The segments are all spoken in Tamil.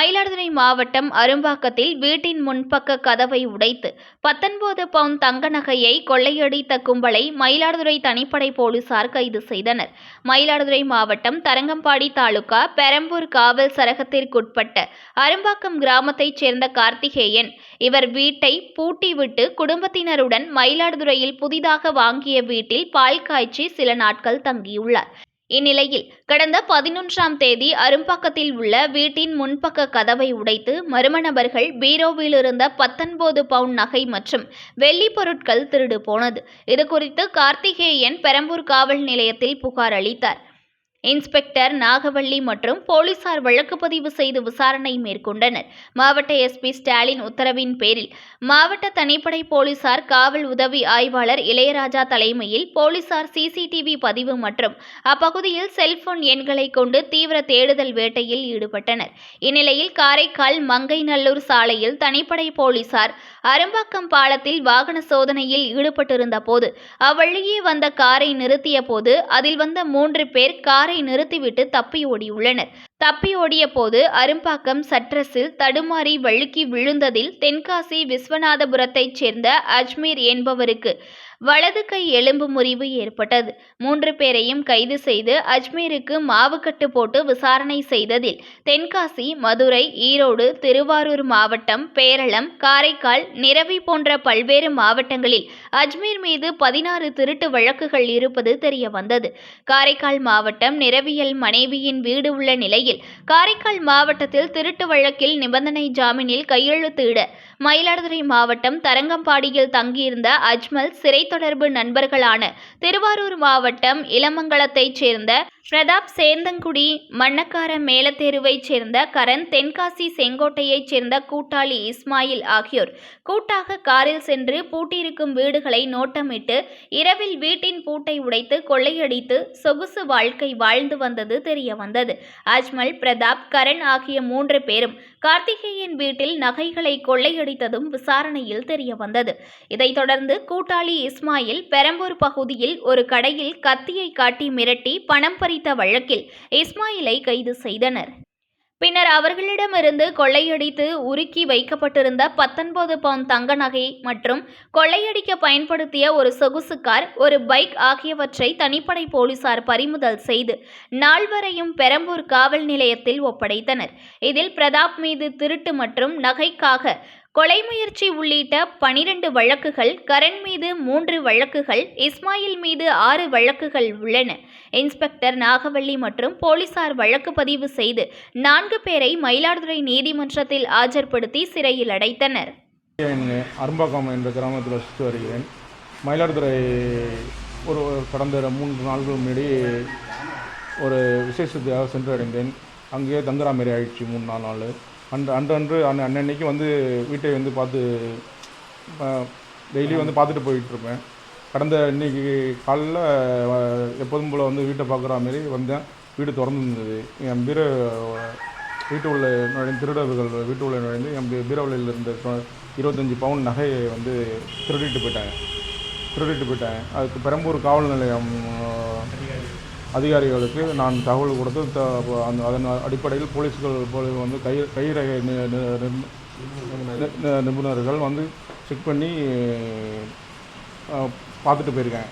மயிலாடுதுறை மாவட்டம் அரும்பாக்கத்தில் வீட்டின் முன்பக்க கதவை உடைத்து பத்தொன்பது பவுன் தங்க நகையை கொள்ளையடித்த கும்பலை மயிலாடுதுறை தனிப்படை போலீசார் கைது செய்தனர். மயிலாடுதுறை மாவட்டம் தரங்கம்பாடி தாலுகா பெரம்பூர் காவல் சரகத்திற்குட்பட்ட அரும்பாக்கம் கிராமத்தைச் சேர்ந்த கார்த்திகேயன். இவர் வீட்டை பூட்டிவிட்டு குடும்பத்தினருடன் மயிலாடுதுறையில் புதிதாக வாங்கிய வீட்டில் பால் காய்ச்சி சில நாட்கள் தங்கியுள்ளார். இந்நிலையில் கடந்த பதினொன்றாம் தேதி அரும்பாக்கத்தில் உள்ள வீட்டின் முன்பக்க கதவை உடைத்து மர்ம நபர்கள் பீரோவில் இருந்த பத்தொன்பது பவுண்ட் நகை மற்றும் வெள்ளி பொருட்கள் திருடு போனது. இதுகுறித்து கார்த்திகேயன் பெரம்பூர் காவல் நிலையத்தில் புகார் அளித்தார். இன்ஸ்பெக்டர் நாகவள்ளி மற்றும் போலீசார் வழக்கு பதிவு செய்து விசாரணை மேற்கொண்டனர். மாவட்ட எஸ்பி ஸ்டாலின் உத்தரவின் பேரில் மாவட்ட தனிப்படை போலீசார் காவல் உதவி ஆய்வாளர் இளையராஜா தலைமையில் போலீசார் சிசிடிவி பதிவு மற்றும் அப்பகுதியில் செல்போன் எண்களை கொண்டு தீவிர தேடுதல் வேட்டையில் ஈடுபட்டனர். இந்நிலையில் காரைக்கால் மங்கைநல்லூர் சாலையில் தனிப்படை போலீசார் அரும்பாக்கம் பாலத்தில் வாகன சோதனையில் ஈடுபட்டிருந்த போது அவ்வழியே வந்த காரை நிறுத்திய போது அதில் வந்த மூன்று பேர் கார் நிறுத்திவிட்டு தப்பி ஓடியுள்ளனர். தப்பி ஓடிய போது அரும்பாக்கம் சட்ரஸில் தடுமாறி வழுக்கி விழுந்ததில் தென்காசி விஸ்வநாதபுரத்தைச் சேர்ந்த அஜ்மீர் என்பவருக்கு வலது கை எலும்பு முறிவு ஏற்பட்டது. மூன்று பேரையும் கைது செய்து அஜ்மீருக்கு மாவுக்கட்டு போட்டு விசாரணை செய்ததில் தென்காசி மதுரை ஈரோடு திருவாரூர் மாவட்டம் பேரளம் காரைக்கால் நிரவி போன்ற பல்வேறு மாவட்டங்களில் அஜ்மீர் மீது பதினாறு திருட்டு வழக்குகள் இருப்பது தெரிய வந்தது காரைக்கால் மாவட்டம் நிரவியல் மனைவியின் வீடு உள்ள நிலையில் காரைக்கால் மாவட்டத்தில் திருட்டு வழக்கில் நிபந்தனை ஜாமீனில் கையெழுத்திட மயிலாடுதுறை மாவட்டம் தரங்கம்பாடியில் தங்கியிருந்த அஜ்மல் சிறை தொடர்பு நண்பர்களான திருவாரூர் மாவட்டம் இளமங்கலத்தைச் சேர்ந்த பிரதாப் சேந்தங்குடி மண்ணக்கார மேலத்தெருவைச் சேர்ந்த கரண் தென்காசி செங்கோட்டையைச் சேர்ந்த கூட்டாளி இஸ்மாயில் ஆகியோர். கூட்டாக காரில் சென்று பூட்டியிருக்கும் வீடுகளை நோட்டமிட்டு இரவில் வீட்டின் பூட்டை உடைத்து கொள்ளையடித்து சொகுசு வாழ்க்கை வாழ்ந்து வந்தது தெரிய வந்தது. அஜ்மல் பிரதாப் கரண் ஆகிய மூன்று பேரும் கார்த்திகேயன் வீட்டில் நகைகளை கொள்ளையடித்ததும் விசாரணையில் தெரிய வந்தது. இதைத் தொடர்ந்து கூட்டாளி இஸ்மாயில் பெரம்பூர் பகுதியில் ஒரு கடையில் கத்தியை காட்டி மிரட்டி பணம் அபகரித்த வழக்கில் இஸ்மாயிலை கைது செய்தனர். பின்னர் அவர்களிடமிருந்து கொள்ளையடித்து உருக்கி வைக்கப்பட்டிருந்த பத்தொன்பது பவுண்ட் தங்க நகை மற்றும் கொள்ளையடிக்க பயன்படுத்திய ஒரு சொகுசு கார் ஒரு பைக் ஆகியவற்றை தனிப்படை போலீசார் பறிமுதல் செய்து நால்வரையும் பெரம்பூர் காவல் நிலையத்தில் ஒப்படைத்தனர். இதில் பிரதாப் மீது திருட்டு மற்றும் நகைக்காக கொலை முயற்சி உள்ளிட்ட பனிரெண்டு வழக்குகள் கரண் மீது மூன்று வழக்குகள் இஸ்மாயில் மீது ஆறு வழக்குகள் உள்ளன. இன்ஸ்பெக்டர் நாகவள்ளி மற்றும் போலீசார் வழக்கு பதிவு செய்து நான்கு பேரை மயிலாடுதுறை நீதிமன்றத்தில் ஆஜர்படுத்தி சிறையில் அடைத்தனர். அரும்பாக்கம் என்ற கிராமத்தில் வசித்து வருகிறேன். மயிலாடுதுறை ஒரு கடந்த மூன்று நாள்கள் முன்னாடி ஒரு விசேஷத்துக்காக சென்று அங்கே அங்கேயே ஆயிடுச்சு மூணு நாலு நாள். அன்று அன்று அன்று அன்ன அன்னன்னைக்கு வந்து வீட்டை வந்து பார்த்து டெய்லி வந்து பார்த்துட்டு போயிட்டு இருப்பேன் கடந்த இன்னைக்கு காலைல எப்போதும் போல் வந்து வீட்டை பார்க்குற மாரி வந்தேன். வீடு திறந்து இருந்தது என் பீரோ வீட்டு உள்ள நுழைந்து திருடர்கள் வீட்டு உள்ள நுழைந்து என் பீரவலையில் பீரோவில் இருந்த இருபத்தஞ்சி பவுன் நகையை வந்து திருடிட்டு போயிட்டாங்க. திருடிட்டு போயிட்டாங்க. அதுக்கு பெரம்பூர் காவல் நிலையம் அதிகாரிகளுக்கு நான் தகவல் கொடுத்து த- அந்த அதன் அடிப்படையில் போலீஸ்கள் போலீஸ் வந்து கை கைரகை நிபுணர்கள் வந்து செக் பண்ணி பார்த்துட்டு போயிருக்கேன்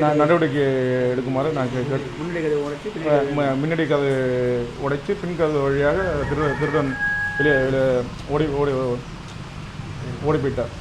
நான் நடவடிக்கை எடுக்குமாறு நான் முன்னாடி கதை உடைச்சு பின் கதை வழியாக திரு திருடன் வெளியே வெளியே ஓடி ஓடி ஓடி போயிட்டார்.